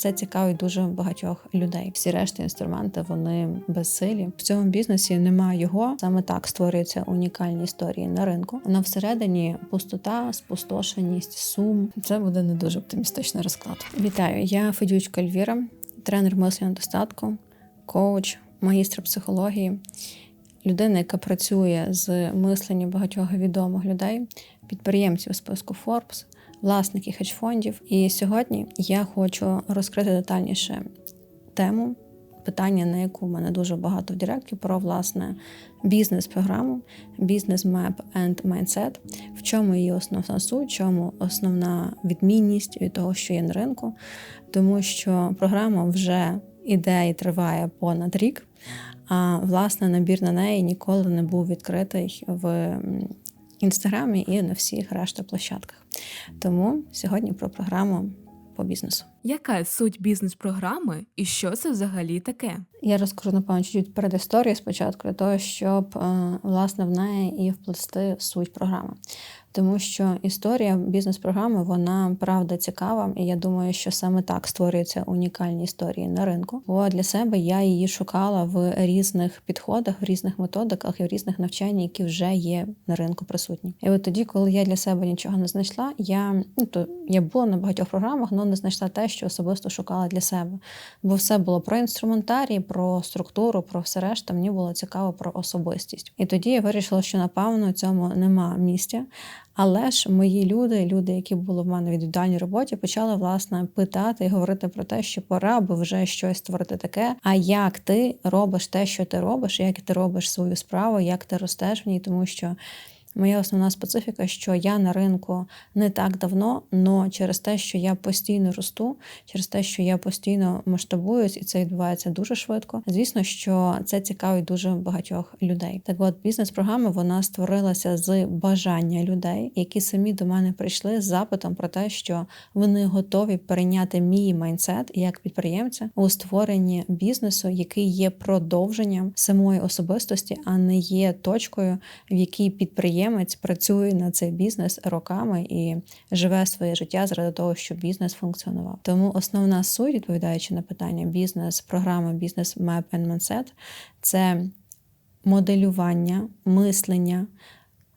Це цікавить дуже багатьох людей. Всі решті інструменти вони безсилі. В цьому бізнесі немає його. Саме так створюються унікальні історії на ринку. Но всередині пустота, спустошеність, сум. Це буде не дуже оптимістичний розклад. Вітаю! Я Федючка Ельвіра, тренер мислення достатку, коуч, магістр психології, людина, яка працює з мисленням багатьох відомих людей, підприємців списку Forbes власники хедж-фондів. І сьогодні я хочу розкрити детальніше тему, питання, на яку в мене дуже багато в Директі, про власне бізнес-програму, бізнес-меп and mindset, в чому її основна суть, в чому основна відмінність від того, що є на ринку, тому що програма вже іде і триває понад рік. А власне набір на неї ніколи не був відкритий в інстаграмі і на всіх решта площадках. Тому сьогодні про програму по бізнесу. Яка суть бізнес-програми і що це взагалі таке? Я розкажу напевно чуть перед спочатку для того, щоб е, власне в неї і вплести суть програми. Тому що історія бізнес-програми вона правда цікава, і я думаю, що саме так створюються унікальні історії на ринку. Бо для себе я її шукала в різних підходах, в різних методиках і в різних навчаннях, які вже є на ринку присутні. І от тоді, коли я для себе нічого не знайшла, я ну то я була на багатьох програмах, але не знайшла те, що особисто шукала для себе. Бо все було про інструментарій, про структуру, про все решта. Мені було цікаво про особистість. І тоді я вирішила, що напевно цьому нема місця. Але ж мої люди, люди, які були в мене в індивідуальній роботі, почали власне питати і говорити про те, що пора би вже щось створити таке. А як ти робиш те, що ти робиш, як ти робиш свою справу, як ти ростеш в ній, тому що. Моя основна специфіка, що я на ринку не так давно, але через те, що я постійно росту, через те, що я постійно масштабуюсь, і це відбувається дуже швидко. Звісно, що це цікавить дуже багатьох людей. Так, от бізнес-програма вона створилася з бажання людей, які самі до мене прийшли з запитом про те, що вони готові перейняти мій майндсет як підприємця у створенні бізнесу, який є продовженням самої особистості, а не є точкою, в якій підприємець підприємець працює на цей бізнес роками і живе своє життя заради того, щоб бізнес функціонував. Тому основна суть, відповідаючи на питання бізнес, програма бізнес Map and Mindset – це моделювання, мислення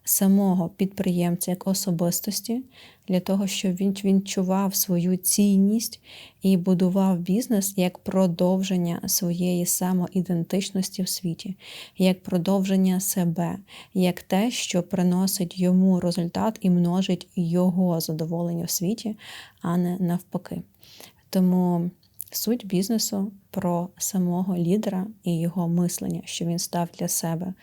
самого підприємця як особистості для того, щоб він відчував свою цінність і будував бізнес як продовження своєї самоідентичності в світі, як продовження себе, як те, що приносить йому результат і множить його задоволення в світі, а не навпаки. Тому суть бізнесу про самого лідера і його мислення, що він став для себе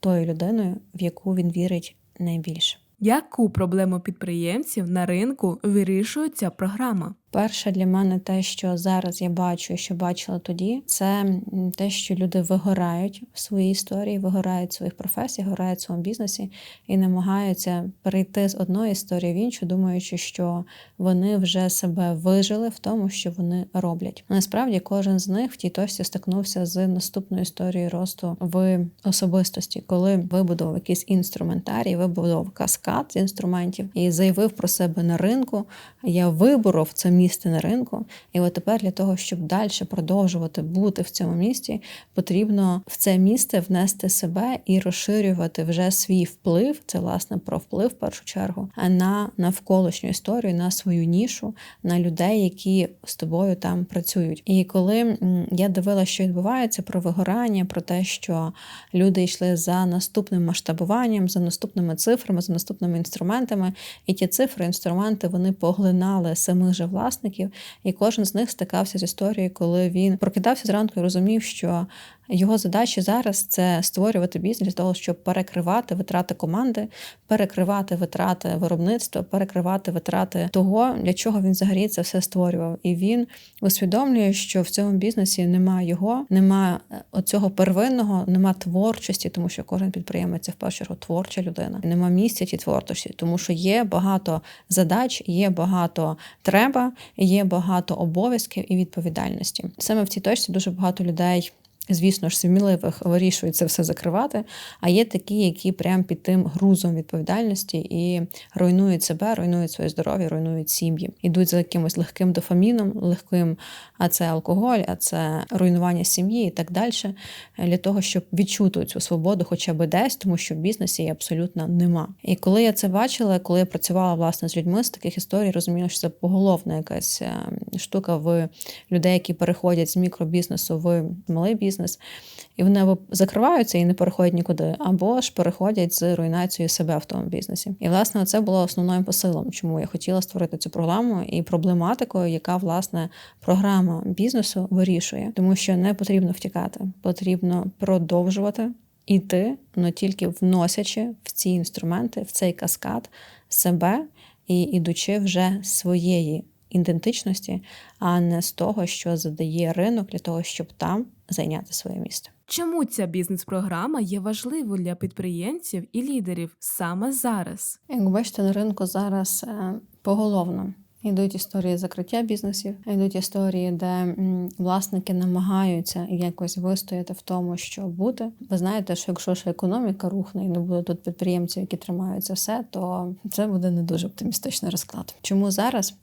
тою людиною, в яку він вірить найбільше. Яку проблему підприємців на ринку вирішує ця програма? Перше для мене те, що зараз я бачу, що бачила тоді, це те, що люди вигорають в своїй історії, вигорають в своїх професіях, вигорають в своєму бізнесі і намагаються перейти з одної історії в іншу, думаючи, що вони вже себе вижили в тому, що вони роблять. Насправді, кожен з них в тій точці стикнувся з наступною історією росту в особистості, коли вибудував якийсь інструментарій, вибудував каскад з інструментів і заявив про себе на ринку. Я виборов це місце на ринку. І от тепер для того, щоб далі продовжувати бути в цьому місті, потрібно в це місце внести себе і розширювати вже свій вплив. Це власне про вплив в першу чергу, а на навколишню історію, на свою нішу, на людей, які з тобою там працюють. І коли я дивилася, що відбувається про вигорання, про те, що люди йшли за наступним масштабуванням, за наступними цифрами, за наступними інструментами, і ті цифри, інструменти вони поглинали самих же власників, власників, і кожен з них стикався з історією, коли він прокидався зранку і розумів, що його задача зараз це створювати бізнес для того, щоб перекривати витрати команди, перекривати витрати виробництва, перекривати витрати того, для чого він взагалі це все створював. І він усвідомлює, що в цьому бізнесі немає його, немає е, оцього первинного, нема творчості, тому що кожен підприємець це в першу чергу творча людина. І Нема місця тій творчості, тому що є багато задач, є багато треба, є багато обов'язків і відповідальності. Саме в цій точці дуже багато людей звісно ж, сміливих вирішують це все закривати. А є такі, які прям під тим грузом відповідальності і руйнують себе, руйнують своє здоров'я, руйнують сім'ї. Ідуть за якимось легким дофаміном, легким, а це алкоголь, а це руйнування сім'ї і так далі, для того, щоб відчути цю свободу, хоча б десь, тому що в бізнесі її абсолютно нема. І коли я це бачила, коли я працювала власне з людьми з таких історій, розуміла, що це поголовна якась е, штука в людей, які переходять з мікробізнесу в малий бізнес, і вони або закриваються і не переходять нікуди, або ж переходять з руйнацією себе в тому бізнесі. І власне це було основним посилом, чому я хотіла створити цю програму і проблематикою, яка власне програма бізнесу вирішує, тому що не потрібно втікати, потрібно продовжувати. Іти, але тільки вносячи в ці інструменти, в цей каскад себе і ідучи вже своєї ідентичності, а не з того, що задає ринок для того, щоб там зайняти своє місце. Чому ця бізнес-програма є важливою для підприємців і лідерів саме зараз? Як бачите, на ринку зараз е, поголовно йдуть історії закриття бізнесів, йдуть історії, де власники намагаються якось вистояти в тому, що бути. Ви знаєте, що якщо ж економіка рухне і не буде тут підприємців, які тримаються все, то це буде не дуже оптимістичний розклад. Чому зараз?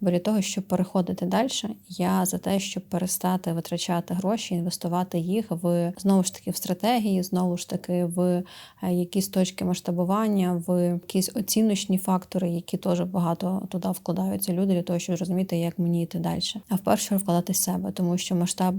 Бо для того, щоб переходити далі, я за те, щоб перестати витрачати гроші, інвестувати їх в знову ж таки в стратегії, знову ж таки в е, якісь точки масштабування, в якісь оціночні фактори, які теж багато туди вкладаються люди для того, щоб зрозуміти, як мені йти далі. А в першу вкладати себе, тому що масштаб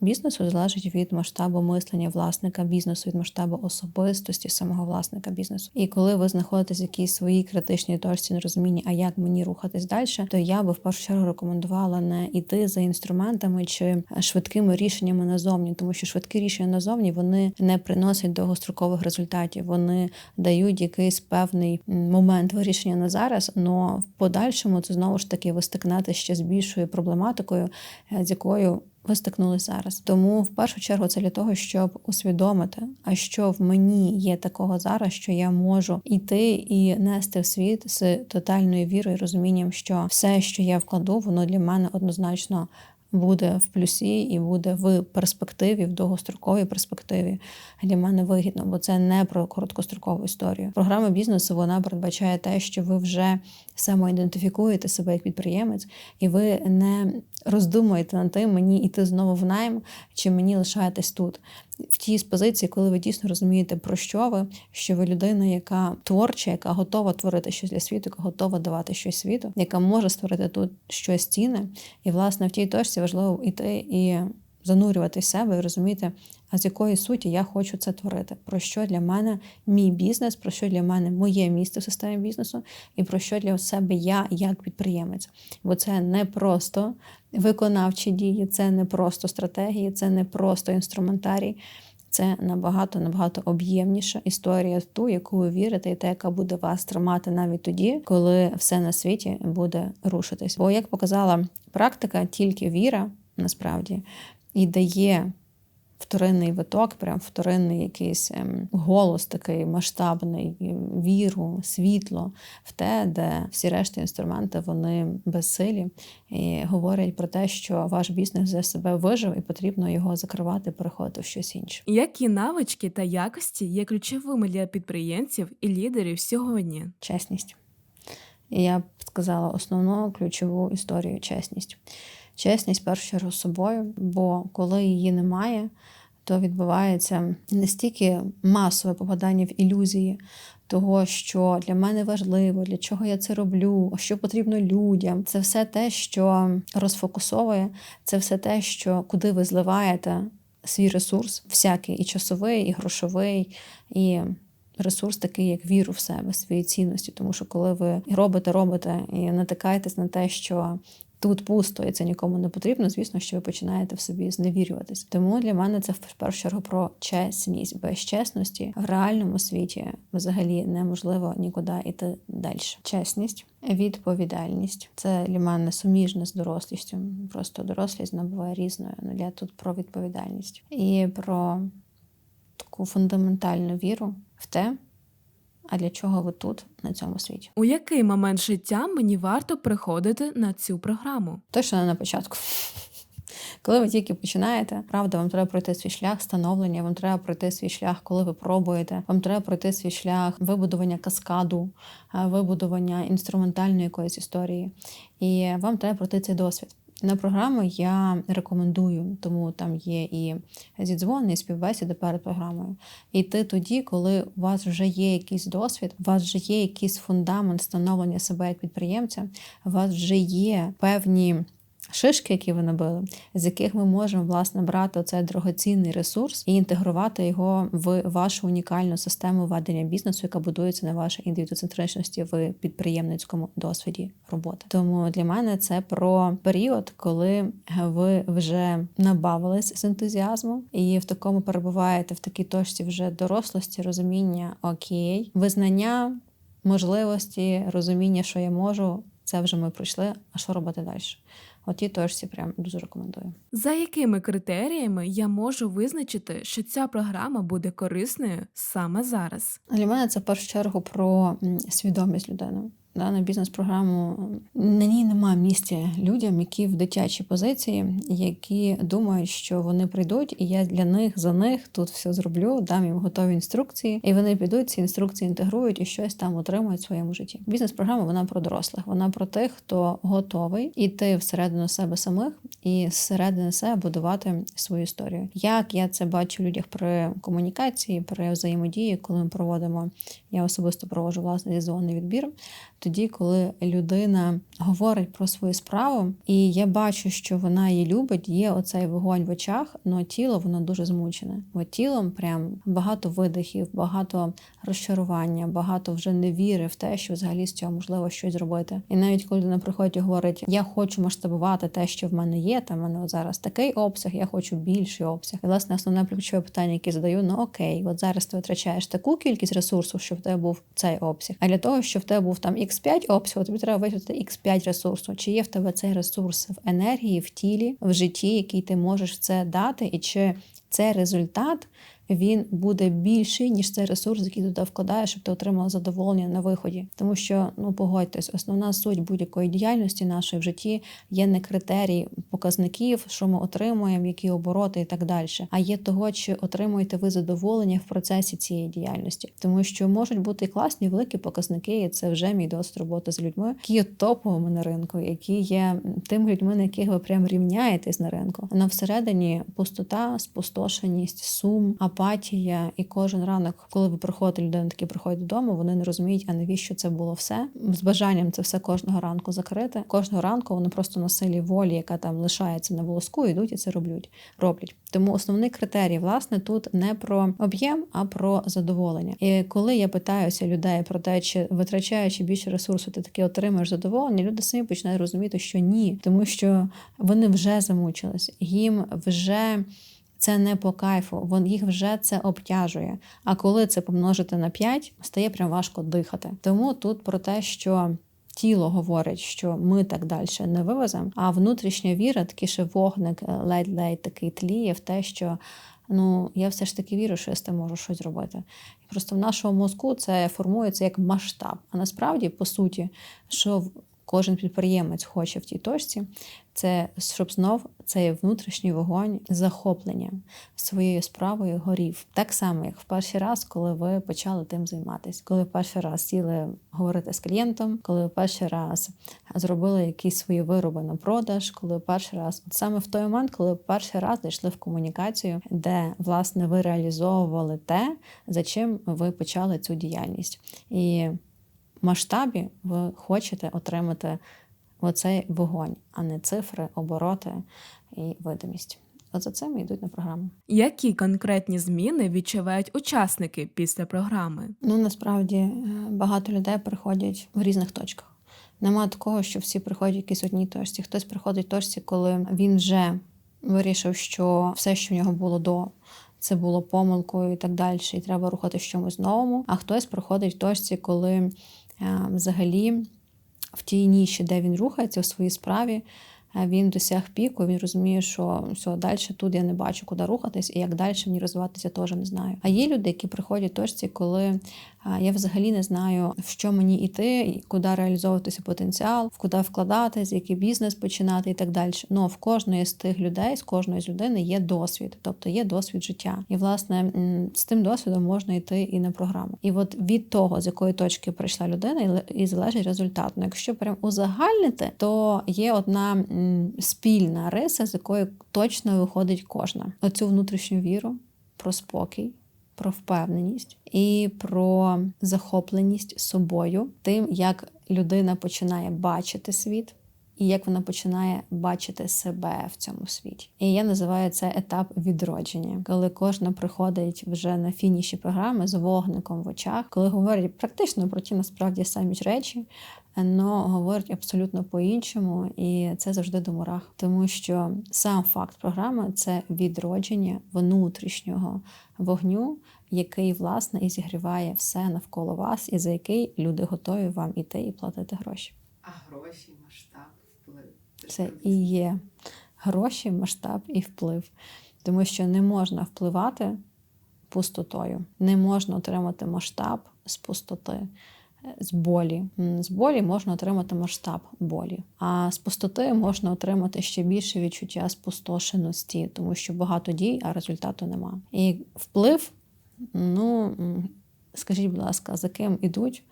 бізнесу залежить від масштабу мислення власника бізнесу, від масштабу особистості самого власника бізнесу. І коли ви знаходитесь в якійсь своїй критичній точці нерозуміння, а як мені рухатись далі, то я би в першу чергу рекомендувала не йти за інструментами чи швидкими рішеннями назовні, тому що швидкі рішення назовні вони не приносять довгострокових результатів. Вони дають якийсь певний момент вирішення на зараз, але в подальшому це знову ж таки ви стикнете ще з більшою проблематикою, е, з якою ви стикнулись зараз. Тому в першу чергу це для того, щоб усвідомити, а що в мені є такого зараз, що я можу йти і нести в світ з тотальною вірою, розумінням, що все, що я вкладу, воно для мене однозначно. Буде в плюсі і буде в перспективі, в довгостроковій перспективі для мене вигідно, бо це не про короткострокову історію. Програма бізнесу вона передбачає те, що ви вже самоідентифікуєте себе як підприємець, і ви не роздумуєте над тим, мені йти знову в найм, чи мені лишаєтесь тут. В тій позиції, коли ви дійсно розумієте, про що ви, що ви людина, яка творча, яка готова творити щось для світу, яка готова давати щось світу, яка може створити тут щось цінне. І, власне, в тій точці важливо йти і занурювати себе і розуміти, а з якої суті я хочу це творити. Про що для мене мій бізнес, про що для мене моє місце в системі бізнесу, і про що для себе я як підприємець. Бо це не просто виконавчі дії, це не просто стратегії, це не просто інструментарій. Це набагато набагато об'ємніша історія, в ту, яку ви вірите, і та, яка буде вас тримати навіть тоді, коли все на світі буде рушитись. Бо, як показала практика, тільки віра насправді і дає вторинний виток, прям вторинний якийсь ем, голос такий масштабний, віру, світло в те, де всі решти інструменти вони безсилі і говорять про те, що ваш бізнес за себе вижив і потрібно його закривати, переходити в щось інше. Які навички та якості є ключовими для підприємців і лідерів сьогодні? чесність. І я б сказала основну ключову історію чесність. Чесність з собою, бо коли її немає, то відбувається не стільки масове попадання в ілюзії того, що для мене важливо, для чого я це роблю, що потрібно людям. Це все те, що розфокусовує, це все те, що куди ви зливаєте свій ресурс, всякий і часовий, і грошовий, і ресурс такий, як віру в себе, свої цінності. Тому що коли ви робите, робите і натикаєтесь на те, що тут пусто і це нікому не потрібно, звісно, що ви починаєте в собі зневірюватись. Тому для мене це в першу чергу про чесність. Без чесності в реальному світі взагалі неможливо нікуди йти далі. Чесність, відповідальність це для мене суміжне з дорослістю. Просто дорослість набуває різною. Ну я тут про відповідальність і про таку фундаментальну віру в те, а для чого ви тут на цьому світі. У який момент життя мені варто приходити на цю програму? Точно не на початку. Коли ви тільки починаєте, правда, вам треба пройти свій шлях становлення, вам треба пройти свій шлях, коли ви пробуєте, вам треба пройти свій шлях вибудування каскаду, е, вибудування інструментальної якоїсь історії. І вам треба пройти цей досвід. На програму я рекомендую, тому там є і зідзвони, і співбесіди перед програмою. Іти тоді, коли у вас вже є якийсь досвід, у вас вже є якийсь фундамент становлення себе як підприємця, у вас вже є певні шишки, які ви набили, з яких ми можемо власне брати цей дорогоцінний ресурс і інтегрувати його в вашу унікальну систему ведення бізнесу, яка будується на вашій індивідуцентричності в підприємницькому досвіді роботи. Тому для мене це про період, коли ви вже набавились з ентузіазму і в такому перебуваєте в такій точці вже дорослості, розуміння окей, визнання. Можливості, розуміння, що я можу, це вже ми пройшли. А що робити далі? От ті точці прям дуже рекомендую. За якими критеріями я можу визначити, що ця програма буде корисною саме зараз? Для мене це в першу чергу про свідомість людини. Да, на бізнес-програму на ній немає місця людям, які в дитячій позиції, які думають, що вони прийдуть, і я для них за них тут все зроблю, дам їм готові інструкції, і вони підуть ці інструкції інтегрують і щось там отримують в своєму житті. Бізнес-програма вона про дорослих, вона про тих, хто готовий іти всередину себе самих і зсередини себе будувати свою історію. Як я це бачу в людях при комунікації, при взаємодії, коли ми проводимо, я особисто проводжу власне зізвонний відбір тоді, коли людина говорить про свою справу, і я бачу, що вона її любить, є оцей вогонь в очах, але тіло воно дуже змучене. Бо тілом прям багато видихів, багато розчарування, багато вже не віри в те, що взагалі з цього можливо щось зробити. І навіть коли людина приходить і говорить, я хочу масштабувати те, що в мене є, там в мене зараз такий обсяг, я хочу більший обсяг. І власне основне ключове питання, яке задаю: ну окей, от зараз ти витрачаєш таку кількість ресурсів, щоб в тебе був цей обсяг. А для того, щоб в тебе був там X5 обсягу, тобі треба витратити X5 ресурсу. Чи є в тебе цей ресурс в енергії, в тілі, в житті, який ти можеш це дати, і чи цей результат він буде більший, ніж цей ресурс, який туди вкладаєш, щоб ти отримала задоволення на виході. Тому що, ну погодьтесь, основна суть будь-якої діяльності нашої в житті є не критерій показників, що ми отримуємо, які обороти і так далі, а є того, чи отримуєте ви задоволення в процесі цієї діяльності, тому що можуть бути класні великі показники, і це вже мій досвід роботи з людьми, які є топовими на ринку, які є тими людьми, на яких ви прям рівняєтесь на ринку. На всередині пустота, спустошеність, сум, апатія. І кожен ранок, коли ви приходите, людина таки приходить додому, вони не розуміють, а навіщо це було все з бажанням це все кожного ранку закрити. Кожного ранку вони просто на силі волі, яка там лишається на волоску, йдуть і це роблять. роблять. Тому основний критерій, власне, тут не про об'єм, а про задоволення. І коли я питаюся людей про те, чи витрачаючи більше ресурсу, ти таки отримаєш задоволення, люди самі починають розуміти, що ні, тому що вони вже замучились, їм вже. Це не по кайфу, їх вже це обтяжує. А коли це помножити на 5, стає прям важко дихати. Тому тут про те, що тіло говорить, що ми так далі не вивеземо, а внутрішня віра, такий ще вогник е, ледь-ледь такий тліє в те, що ну я все ж таки вірю, що я з тим можу щось зробити. І просто в нашому мозку це формується як масштаб. А насправді, по суті, що кожен підприємець хоче в тій точці, це щоб знов цей внутрішній вогонь захоплення своєю справою горів. Так само, як в перший раз, коли ви почали тим займатися, коли перший раз сіли говорити з клієнтом, коли перший раз зробили якісь свої вироби на продаж, коли перший раз, от саме в той момент, коли перший раз зайшли в комунікацію, де власне ви реалізовували те, за чим ви почали цю діяльність. І масштабі ви хочете отримати оцей вогонь, а не цифри, обороти і видимість. От за цим йдуть на програму. Які конкретні зміни відчувають учасники після програми? Ну насправді е, багато людей приходять в різних точках. Нема такого, що всі приходять в якійсь одній точці. Хтось приходить в точці, коли він вже вирішив, що все, що в нього було до. Це було помилкою і так далі, і треба рухати чомусь новому. А хтось приходить в точці, коли взагалі в тій ніші, де він рухається у своїй справі, е, він досяг піку, він розуміє, що все далі тут я не бачу, куди рухатись, і як далі мені розвиватися, теж не знаю. А є люди, які приходять точці, коли я взагалі не знаю, в що мені йти, куди реалізовуватися потенціал, в куди вкладатись, який бізнес починати і так далі. Ну в кожної з тих людей, з кожної з людини є досвід, тобто є досвід життя. І власне з тим досвідом можна йти і на програму. І от від того, з якої точки прийшла людина, і залежить результат. Ну, якщо прям узагальнити, то є одна спільна риса, з якої точно виходить кожна: оцю внутрішню віру про спокій. Про впевненість і про захопленість собою, тим, як людина починає бачити світ, і як вона починає бачити себе в цьому світі. І я називаю це етап відродження, коли кожна приходить вже на фініші програми з вогником в очах, коли говорять практично про ті насправді самі ж речі, але говорять абсолютно по-іншому, і це завжди до мурах, тому що сам факт програми це відродження внутрішнього вогню, який власне і зігріває все навколо вас, і за який люди готові вам іти і платити гроші. А гроші, масштаб, вплив. Це і є гроші, масштаб і вплив. Тому що не можна впливати пустотою, не можна отримати масштаб з пустоти, з болі. З болі можна отримати масштаб болі. А з пустоти можна отримати ще більше відчуття спустошеності, тому що багато дій, а результату нема. І вплив, ну скажіть, будь ласка, за ким ідуть?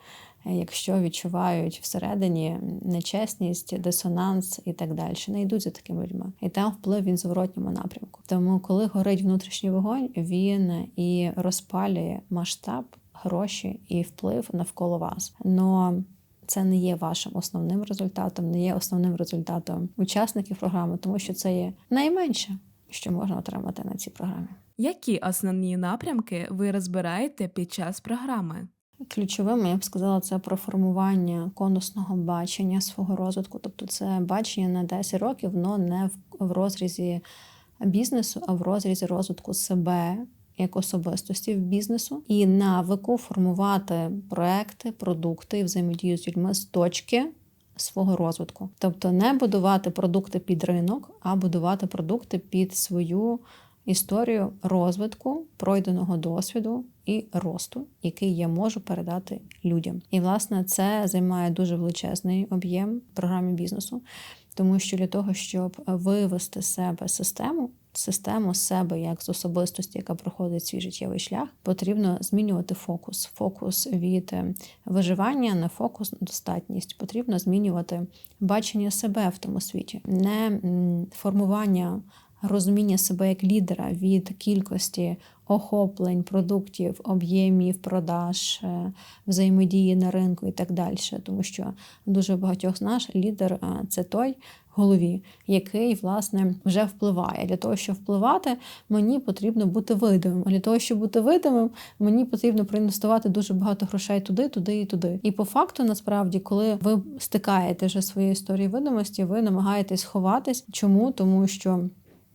е, якщо відчувають всередині нечесність, дисонанс і так далі, не йдуть за такими людьми. І там вплив він зворотньому напрямку. Тому, коли горить внутрішній вогонь, він і розпалює масштаб, гроші і вплив навколо вас. Но це не є вашим основним результатом, не є основним результатом учасників програми, тому що це є найменше, що можна отримати на цій програмі. Які основні напрямки ви розбираєте під час програми? Ключовим, я б сказала, це про формування конусного бачення свого розвитку. Тобто це бачення на 10 років, але не в, в розрізі бізнесу, а в розрізі розвитку себе як особистості в бізнесу і навику формувати проекти, продукти і взаємодію з людьми з точки. Свого розвитку, тобто не будувати продукти під ринок, а будувати продукти під свою історію розвитку, пройденого досвіду і росту, який я можу передати людям. І власне це займає дуже величезний об'єм в програмі бізнесу, тому що для того, щоб вивести з себе систему. Систему себе як з особистості, яка проходить свій життєвий шлях, потрібно змінювати фокус. Фокус від е, виживання на фокус на достатність. Потрібно змінювати бачення себе в тому світі, не формування розуміння себе як лідера від кількості охоплень, продуктів, об'ємів, продаж, е, взаємодії на ринку і так далі. Тому що дуже багатьох з нас лідер е, це той голові, який власне вже впливає. Для того, щоб впливати, мені потрібно бути видимим. А для того, щоб бути видимим, мені потрібно проінвестувати дуже багато грошей туди, туди і туди. І по факту, насправді, коли ви стикаєте вже своєю історією видимості, ви намагаєтесь ховатись. Чому? Тому що.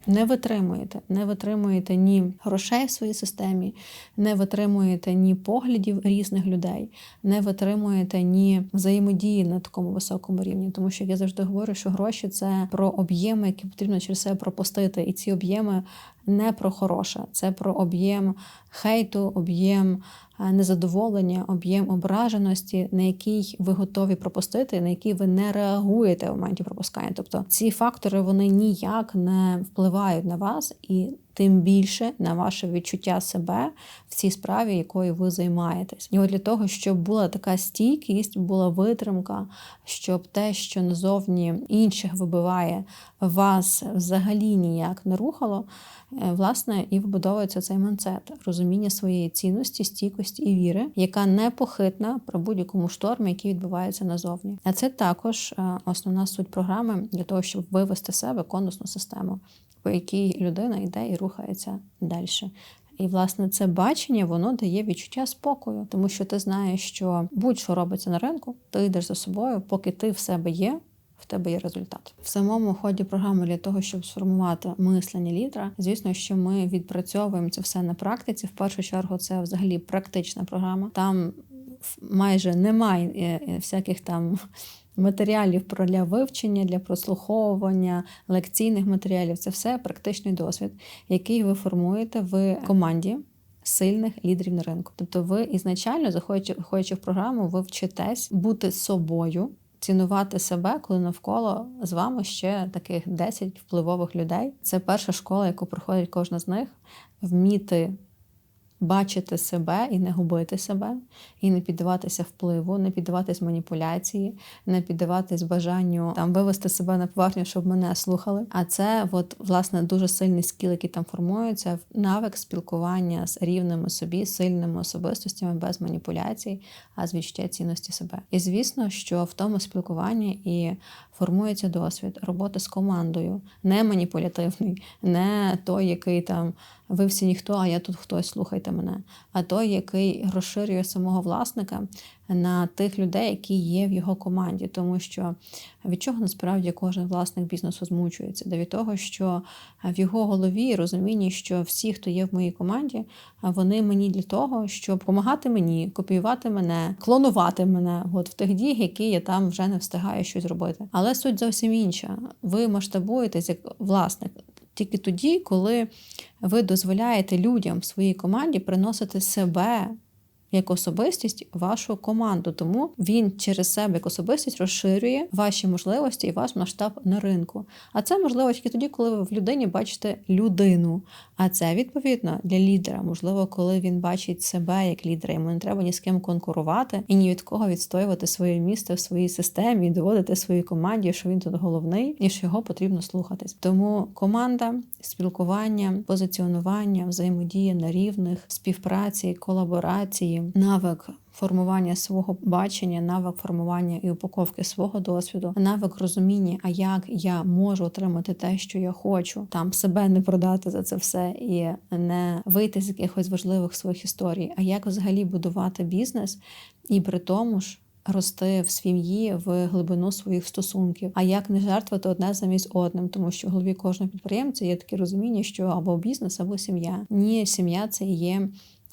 Не витримуєте, не витримуєте ні грошей в своїй системі, не витримуєте ні поглядів різних людей, не витримуєте ні взаємодії на такому високому рівні. Тому що я завжди говорю, що гроші це про об'єми, які потрібно через себе пропустити. І ці об'єми не про хороше, це про об'єм хейту, об'єм е, незадоволення, об'єм ображеності, на який ви готові пропустити, на який ви не реагуєте в моменті пропускання. Тобто ці фактори вони ніяк не впливають на вас і. Тим більше на ваше відчуття себе в цій справі, якою ви займаєтесь, і от для того, щоб була така стійкість, була витримка, щоб те, що назовні інших вибиває, вас взагалі ніяк не рухало. е, Власне, і вбудовується цей манцет розуміння своєї цінності, стійкості і віри, яка непохитна про будь-якому штормі, який відбувається назовні. А це також е, основна суть програми для того, щоб вивести себе конусну систему, по якій людина йде і рухається далі. І, власне, це бачення воно дає відчуття спокою, тому що ти знаєш, що будь-що робиться на ринку, ти йдеш за собою, поки ти в себе є. В тебе є результат в самому ході програми для того, щоб сформувати мислення лідера. Звісно, що ми відпрацьовуємо це все на практиці. В першу чергу, це взагалі практична програма. Там майже немає е, е, всяких там матеріалів про для вивчення, для прослуховування, лекційних матеріалів. Це все практичний досвід, який ви формуєте в команді. Сильних лідерів на ринку. Тобто, ви ізначально, заходячи виходячи в програму, ви вчитесь бути собою, цінувати себе, коли навколо з вами ще таких 10 впливових людей. Це перша школа, яку проходить кожна з них, вміти бачити себе і не губити себе, і не піддаватися впливу, не піддаватись маніпуляції, не піддаватись бажанню там вивести себе на поверхню, щоб мене слухали. А це, от, власне, дуже сильний скіл, який там формується, навик спілкування з рівними собі, сильними особистостями без маніпуляцій, а з відчуття цінності себе. І звісно, що в тому спілкуванні і формується досвід роботи з командою, не маніпулятивний, не той, який там ви всі ніхто, а я тут хтось, слухайте мене. А той, який розширює самого власника на тих людей, які є в його команді, тому що від чого насправді кожен власник бізнесу змучується? Да від того, що в його голові розумінні, що всі, хто є в моїй команді, вони мені для того, щоб допомагати мені, копіювати мене, клонувати мене, от в тих діях, які я там вже не встигаю щось робити. Але суть зовсім інша. Ви масштабуєтесь як власник тільки тоді, коли ви дозволяєте людям в своїй команді приносити себе як особистість вашу команду. Тому він через себе як особистість розширює ваші можливості і ваш масштаб на ринку. А це можливо тільки тоді, коли ви в людині бачите людину. А це відповідно для лідера. Можливо, коли він бачить себе як лідера, йому не треба ні з ким конкурувати і ні від кого відстоювати своє місце в своїй системі і доводити своїй команді, що він тут головний, і що його потрібно слухатись. Тому команда, спілкування, позиціонування, взаємодія на рівних, співпраці, колаборації, навик. Формування свого бачення, навик формування і упаковки свого досвіду, навик розуміння, а як я можу отримати те, що я хочу, там себе не продати за це все і не вийти з якихось важливих своїх історій. А як взагалі будувати бізнес і при тому ж рости в сім'ї в глибину своїх стосунків, а як не жертвувати одне замість одним, тому що в голові кожного підприємця є таке розуміння, що або бізнес, або сім'я. Ні, сім'я це є.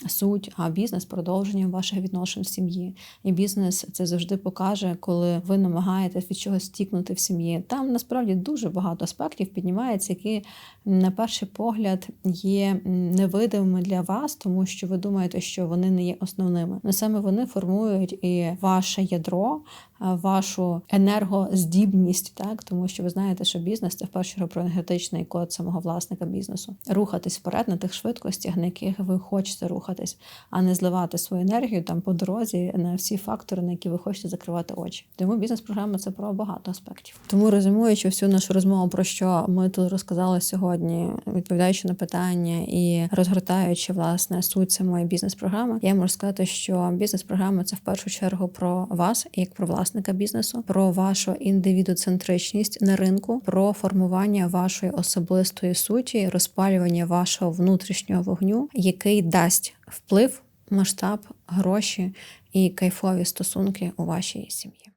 Суть, а бізнес продовженням ваших відношень в сім'ї. І бізнес це завжди покаже, коли ви намагаєтесь від чогось стікнути в сім'ї. Там насправді дуже багато аспектів піднімається, які на перший погляд є невидимими для вас, тому що ви думаєте, що вони не є основними. Но саме вони формують і ваше ядро, вашу енергоздібність, так тому що ви знаєте, що бізнес це в першу чергу про енергетичний код самого власника бізнесу. Рухатись вперед на тих швидкостях, на яких ви хочете рухатись, а не зливати свою енергію там по дорозі на всі фактори, на які ви хочете закривати очі. Тому бізнес-програма це про багато аспектів. Тому резюмуючи всю нашу розмову, про що ми тут розказали сьогодні, відповідаючи на питання і розгортаючи власне суть самої бізнес-програми, я можу сказати, що бізнес-програма це в першу чергу про вас, як про власника власника бізнесу, про вашу індивідуцентричність на ринку, про формування вашої особистої суті, розпалювання вашого внутрішнього вогню, який дасть вплив, масштаб, гроші і кайфові стосунки у вашій сім'ї.